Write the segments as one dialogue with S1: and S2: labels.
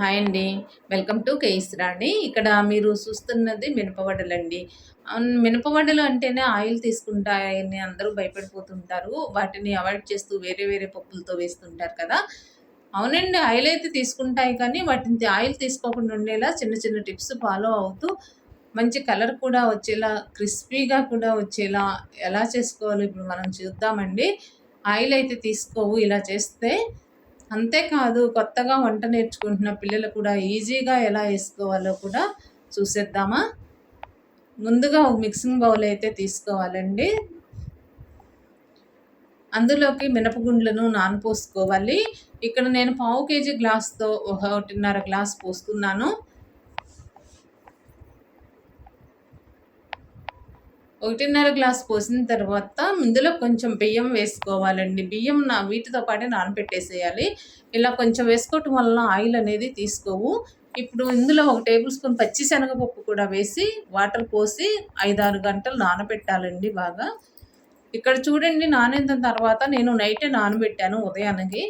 S1: Hi అండి. Welcome to కేయిస్రా అండి ఇక్కడ మీరు చూస్తున్నది మినపవడలండి. అవును, మినపవడలు అంటేనే ఆయిల్ తీసుకుంటాయని అందరూ భయపడిపోతుంటారు. వాటిని అవాయిడ్ చేస్తూ వేరే వేరే పప్పులతో వేస్తుంటారు కదా. అవునండి ఆయిల్ అయితే తీసుకుంటాయి కానీ వాటిని ఆయిల్ తీసుకోకుండా ఉండేలా చిన్న చిన్న టిప్స్ ఫాలో అవుతూ మంచి కలర్ కూడా వచ్చేలా క్రిస్పీగా కూడా వచ్చేలా ఎలా చేసుకోవాలో ఇప్పుడు మనం చూద్దామండి. ఆయిల్ అయితే తీసుకోవు ఇలా చేస్తే అంతేకాదు కొత్తగా వంట నేర్చుకుంటున్న పిల్లలు కూడా ఈజీగా ఎలా వేసుకోవాలో కూడా చూసేద్దామా? ముందుగా ఒక మిక్సింగ్ బౌల్ అయితే తీసుకోవాలండి. అందులోకి మినపగుండ్లను నానపోసుకోవాలి. ఇక్కడ నేను పావు కేజీ గ్లాస్తో ఒకటిన్నర గ్లాస్ పోస్తున్నాను. ఒకటిన్నర గ్లాస్ పోసిన తర్వాత ఇందులో కొంచెం బియ్యం వేసుకోవాలండి. బియ్యం నా వీటితో పాటే నానబెట్టేసేయాలి. ఇలా కొంచెం వేసుకోవటం వల్ల ఆయిల్ అనేది తీసుకోవు. ఇప్పుడు ఇందులో ఒక టేబుల్ స్పూన్ పచ్చి శనగపప్పు కూడా వేసి వాటర్ పోసి ఐదారు గంటలు నానబెట్టాలండి బాగా. ఇక్కడ చూడండి నానేంత తర్వాత నేను నైటే నానబెట్టాను ఉదయానికి.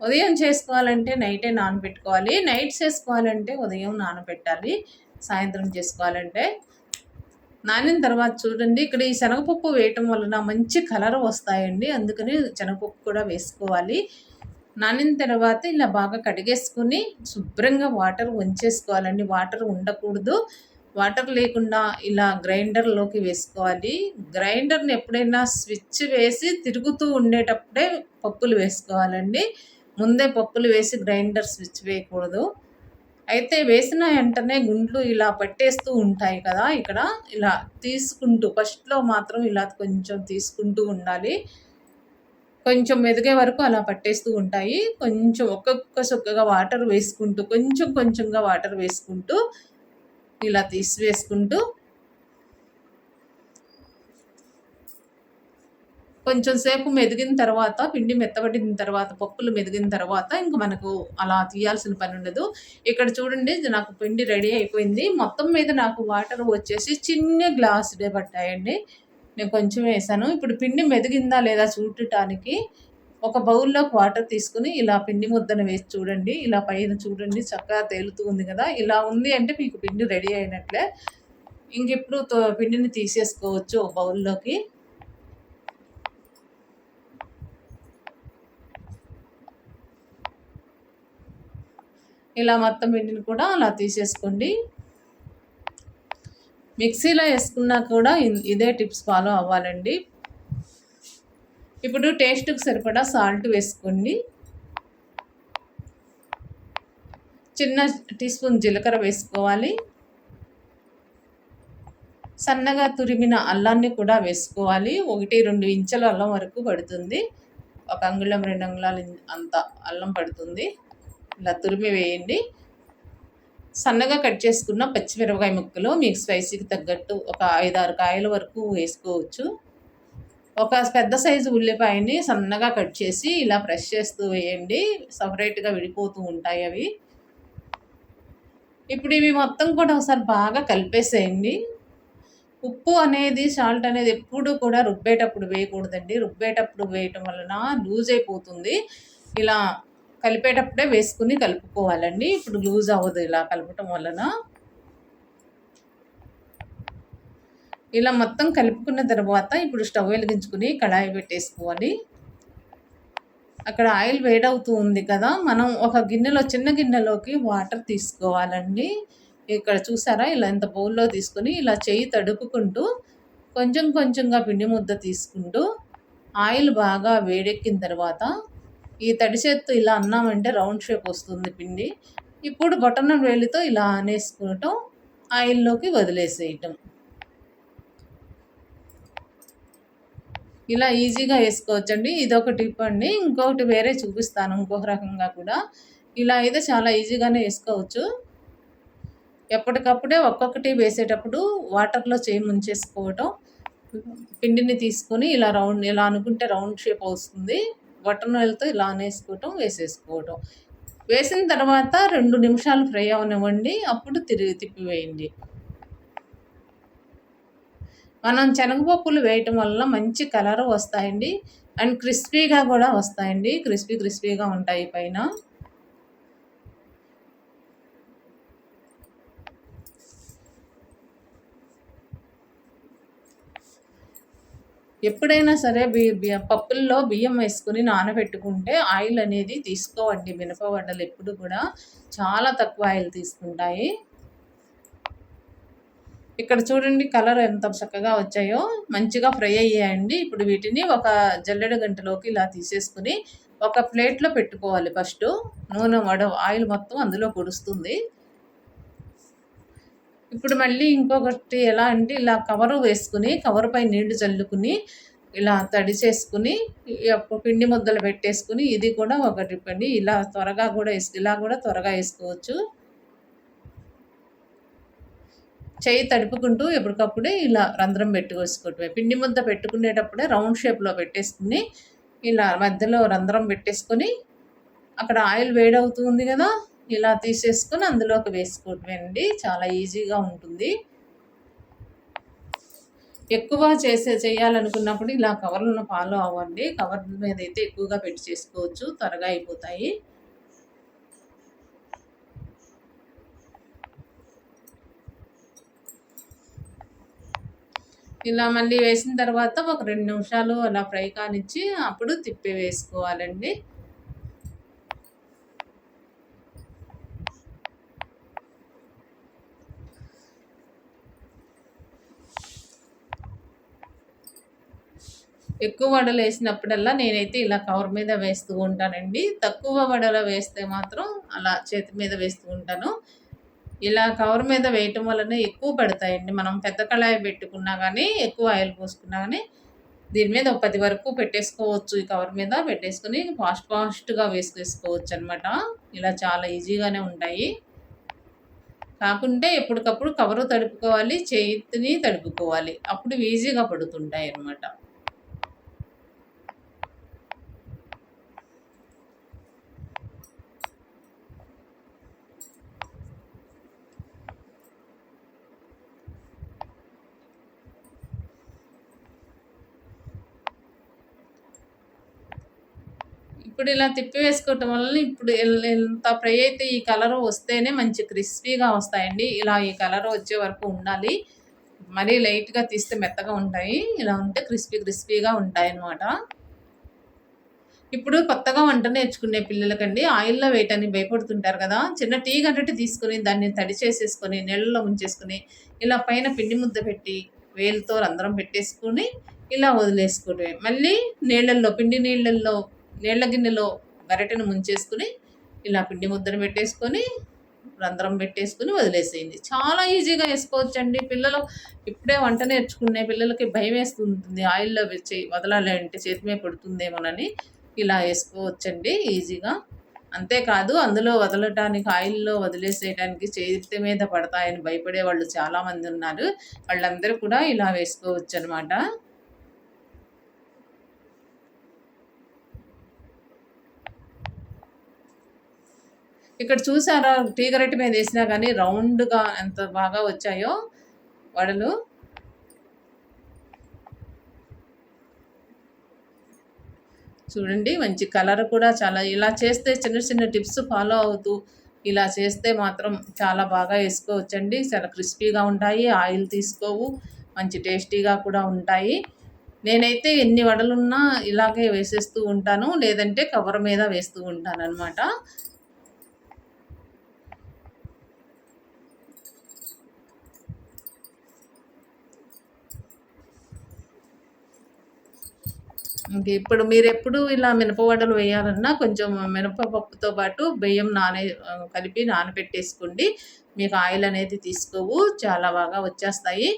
S1: ఉదయం చేసుకోవాలంటే నైటే నానబెట్టుకోవాలి. నైట్ చేసుకోవాలంటే ఉదయం నానబెట్టాలి. సాయంత్రం చేసుకోవాలంటే. నానిన తర్వాత చూడండి ఇక్కడ ఈ శనగపప్పు వేయటం వలన మంచి కలర్ వస్తాయండి. అందుకని శనగపప్పు కూడా వేసుకోవాలి. నానిన తర్వాత ఇలా బాగా కడిగేసుకుని శుభ్రంగా వాటర్ వంచేసుకోవాలండి వాటర్ ఉండకూడదు. వాటర్ లేకుండా ఇలా గ్రైండర్లోకి వేసుకోవాలి. గ్రైండర్ని ఎప్పుడైనా స్విచ్ వేసి తిరుగుతూ ఉండేటప్పుడే పప్పులు వేసుకోవాలండి. ముందే పప్పులు వేసి గ్రైండర్ స్విచ్ వేయకూడదు. అయితే వేసిన వెంటనే గుండ్లు ఇలా పట్టేస్తూ ఉంటాయి కదా ఇక్కడ ఇలా తీసుకుంటూ ఫస్ట్లో మాత్రం ఇలా కొంచెం తీసుకుంటూ ఉండాలి. కొంచెం మెదిగే వరకు అలా పట్టేస్తూ ఉంటాయి. కొంచెం ఒక్కొక్క సొక్కగా వాటర్ వేసుకుంటూ కొంచెం కొంచెంగా వాటర్ వేసుకుంటూ ఇలా తీసివేసుకుంటూ కొంచెం సేపు మెదిగిన తర్వాత పిండి మెత్తబడిన తర్వాత పప్పులు మెదిగిన తర్వాత ఇంక మనకు అలా తీయాల్సిన పని ఉండదు. ఇక్కడ చూడండి నాకు పిండి రెడీ అయిపోయింది. మొత్తం మీద నాకు వాటర్ వచ్చేసి చిన్న గ్లాసుడే పట్టాయండి. నేను కొంచెం వేసాను. ఇప్పుడు పిండి మెదిగిందా లేదా చూడటానికి ఒక బౌల్లోకి వాటర్ తీసుకుని ఇలా పిండి ముద్దను వేసి చూడండి. ఇలా పైన చూడండి చక్కగా తేలుతూ ఉంది కదా. ఇలా ఉంది అంటే మీకు పిండి రెడీ అయినట్లే. ఇంక ఇప్పుడు పిండిని తీసేసుకోవచ్చు ఒక బౌల్లోకి. ఇలా మొత్తం పిండిని కూడా అలా తీసేసుకోండి. మిక్సీలో వేసుకున్నా కూడా ఇదే టిప్స్ ఫాలో అవ్వాలండి. ఇప్పుడు టేస్ట్కి సరిపడా సాల్ట్ వేసుకోండి. చిన్న టీ స్పూన్ జీలకర్ర వేసుకోవాలి. సన్నగా తురిమిన అల్లాన్ని కూడా వేసుకోవాలి. ఒకటి రెండు ఇంచుల అల్లం వరకు పడుతుంది. ఒక అంగుళం రెండు అంగుళాలు అంత అల్లం పడుతుంది. ఇలా తురిమి వేయండి. సన్నగా కట్ చేసుకున్న పచ్చిమిరపకాయ ముక్కలు మీకు స్పైసీకి తగ్గట్టు ఒక ఐదారు కాయల వరకు వేసుకోవచ్చు. ఒక పెద్ద సైజు ఉల్లిపాయని సన్నగా కట్ చేసి ఇలా ప్రెస్ చేస్తూ వేయండి. సపరేట్గా విడిపోతూ ఉంటాయి అవి. ఇప్పుడు ఇవి మొత్తం కూడా ఒకసారి బాగా కలిపేసేయండి. ఉప్పు అనేది సాల్ట్ అనేది ఎప్పుడు కూడా రుబ్బేటప్పుడు వేయకూడదండి. రుబ్బేటప్పుడు వేయటం వలన లూజ్ అయిపోతుంది. ఇలా కలిపేటప్పుడే వేసుకుని కలుపుకోవాలండి. ఇప్పుడు లూజ్ అవ్వదు ఇలా కలపటం వలన. ఇలా మొత్తం కలుపుకున్న తర్వాత ఇప్పుడు స్టవ్ వెలిగించుకుని కడాయి పెట్టేసుకోవాలి. అక్కడ ఆయిల్ వేడవుతూ ఉంది కదా మనం ఒక గిన్నెలో చిన్న గిన్నెలోకి వాటర్ తీసుకోవాలండి. ఇక్కడ చూసారా? ఇలా ఇంత బౌల్లో తీసుకొని ఇలా చేయి తడుపుకుంటూ కొంచెం కొంచెంగా పిండి ముద్ద తీసుకుంటూ ఆయిల్ బాగా వేడెక్కిన తర్వాత ఈ తడి చేత్తో ఇలా అన్నామంటే రౌండ్ షేప్ వస్తుంది పిండి. ఇప్పుడు బొటన వేలితో ఇలా అనేసుకోవటం ఆయిల్లోకి వదిలేసేయటం. ఇలా ఈజీగా వేసుకోవచ్చండి. ఇదొక టిప్ అండి. ఇంకొకటి వేరే చూపిస్తాను ఇంకొక రకంగా కూడా. ఇలా అయితే చాలా ఈజీగానే వేసుకోవచ్చు. ఎప్పటికప్పుడే ఒక్కొక్కటి వేసేటప్పుడు వాటర్లో చేయి ముంచేసుకోవటం పిండిని తీసుకొని ఇలా రౌండ్ ఇలా అనుకుంటే రౌండ్ షేప్ వస్తుంది. బటన్ వేలతో ఇలా అనేసుకోవటం వేసేసుకోవటం. వేసిన తర్వాత రెండు నిమిషాలు ఫ్రై అవనివ్వండి అప్పుడు తిరిగి తిప్పివేయండి. మనం శనగపప్పులు వేయటం వల్ల మంచి కలర్ వస్తాయండి. అండ్ క్రిస్పీగా కూడా వస్తాయండి. క్రిస్పీ క్రిస్పీగా ఉంటాయి పైన. ఎప్పుడైనా సరే బి బియ్య పప్పుల్లో బియ్యం వేసుకుని నానబెట్టుకుంటే ఆయిల్ అనేది తీసుకోవండి. మినపవడ్డలు ఎప్పుడు కూడా చాలా తక్కువ ఆయిల్ తీసుకుంటాయి. ఇక్కడ చూడండి కలర్ ఎంత చక్కగా వచ్చాయో. మంచిగా ఫ్రై అయ్యాయండి. ఇప్పుడు వీటిని ఒక జల్లెడ గంటలోకి ఇలా తీసేసుకుని ఒక ప్లేట్లో పెట్టుకోవాలి ఫస్ట్. నూనె వడ ఆయిల్ మొత్తం అందులో పొడుస్తుంది. ఇప్పుడు మళ్ళీ ఇంకొకటి ఎలా అంటే ఇలా కవరు వేసుకుని కవర్ పై నీళ్ళు చల్లుకుని ఇలా తడి చేసుకుని పిండి ముద్దలు పెట్టేసుకుని ఇది కూడా ఒకటి పండి ఇలా త్వరగా కూడా వేసు ఇలా కూడా త్వరగా వేసుకోవచ్చు. చేయి తడుపుకుంటూ ఎప్పటికప్పుడే ఇలా రంధ్రం పెట్టుకోసుకోవటమే. పిండి ముద్ద పెట్టుకునేటప్పుడే రౌండ్ షేప్లో పెట్టేసుకుని ఇలా మధ్యలో రంధ్రం పెట్టేసుకొని అక్కడ ఆయిల్ వేడవుతుంది కదా ఇలా తీసేసుకుని అందులోకి వేసుకోవండి చాలా ఈజీగా ఉంటుంది. ఎక్కువ చేసే చేయాలనుకున్నప్పుడు ఇలా కవర్లను ఫాలో అవ్వండి. కవర్ మీద అయితే ఎక్కువగా పెట్టి చేసుకోవచ్చు. త్వరగా అయిపోతాయి. ఇలా మళ్ళీ వేసిన తర్వాత ఒక రెండు నిమిషాలు అలా ఫ్రై కానిచ్చి అప్పుడు తిప్పి వేసుకోవాలండి. ఎక్కువ వడలు వేసినప్పుడల్లా నేనైతే ఇలా కవర్ మీద వేస్తూ ఉంటానండి. తక్కువ వడలు వేస్తే మాత్రం అలా చేతి మీద వేస్తూ ఉంటాను. ఇలా కవర్ మీద వేయటం వలన ఎక్కువ పడతాయండి. మనం పెద్ద కళాయి పెట్టుకున్నా కానీ ఎక్కువ ఆయిల్ పోసుకున్నా కానీ దీని మీద ఒక పది వరకు పెట్టేసుకోవచ్చు. ఈ కవర్ మీద పెట్టేసుకుని ఫాస్ట్ ఫాస్ట్గా వేసుకేసుకోవచ్చు అనమాట ఇలా చాలా ఈజీగానే ఉంటాయి. కాకుంటే ఎప్పటికప్పుడు కవరు తడుపుకోవాలి చేతిని తడుపుకోవాలి. అప్పుడు ఈజీగా పడుతుంటాయి అన్నమాట ఇప్పుడు ఇలా తిప్పి వేసుకోవటం వల్ల ఇప్పుడు ఎంత ఫ్రై అయితే ఈ కలర్ వస్తేనే మంచి క్రిస్పీగా వస్తాయండి. ఇలా ఈ కలర్ వచ్చే వరకు ఉండాలి. మరీ లైట్గా తీస్తే మెత్తగా ఉంటాయి. ఇలా ఉంటే క్రిస్పీ క్రిస్పీగా ఉంటాయి అన్నమాట ఇప్పుడు కొత్తగా వంట నేర్చుకునే పిల్లలకండి ఆయిల్లో వేయటానికి భయపడుతుంటారు కదా. చిన్న టీ గంటటి తీసుకుని దాన్ని తడి చేసేసుకొని నీళ్ళలో ఉంచేసుకుని ఇలా పైన పిండి ముద్ద పెట్టి వేలుతో రంధ్రం పెట్టేసుకుని ఇలా వదిలేసుకుంటే మళ్ళీ నీళ్ళల్లో పిండి నీళ్ళల్లో నీళ్ళ గిన్నెలో గరిటెను ముంచేసుకుని ఇలా పిండి ముద్దను పెట్టేసుకొని రంధ్రం పెట్టేసుకుని వదిలేసేయండి. చాలా ఈజీగా వేసుకోవచ్చండి. పిల్లలు ఇప్పుడే వంట నేర్చుకునే పిల్లలకి భయం వేస్తుంటుంది. ఆయిల్లో వచ్చి వదలాలి అంటే చేతి మీద పడుతుందేమోనని ఇలా వేసుకోవచ్చండి. ఈజీగా. అంతేకాదు అందులో వదలటానికి ఆయిల్లో వదిలేసేయడానికి చేతి మీద పడతాయని భయపడే వాళ్ళు చాలామంది ఉన్నారు. వాళ్ళందరూ కూడా ఇలా వేసుకోవచ్చు అనమాట ఇక్కడ చూసారా? టీగరెట్ మీద వేసినా కానీ రౌండ్గా ఎంత బాగా వచ్చాయో వడలు. చూడండి మంచి కలర్ కూడా చాలా ఇలా చేస్తే చిన్న చిన్న టిప్స్ ఫాలో అవుతూ ఇలా చేస్తే మాత్రం చాలా బాగా వేసుకోవచ్చండి. చాలా క్రిస్పీగా ఉంటాయి ఆయిల్ తీసుకోవు మంచి టేస్టీగా కూడా ఉంటాయి. నేనైతే ఎన్ని వడలున్నా ఇలాగే వేసేస్తూ ఉంటాను లేదంటే కవర్ మీద వేస్తూ ఉంటాను అనమాట ఇంక ఇప్పుడు మీరు ఎప్పుడు ఇలా మినపవడలు వేయాలన్నా కొంచెం మినపపప్పుతో పాటు బియ్యం నానే కలిపి నానబెట్టేసుకోండి మీకు ఆయిల్ అనేది తీసుకోవు చాలా బాగా వచ్చేస్తాయి.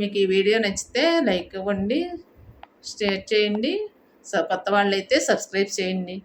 S1: మీకు ఈ వీడియో నచ్చితే లైక్ ఇవ్వండి షేర్ చేయండి. కొత్త వాళ్ళైతే సబ్స్క్రైబ్ చేయండి.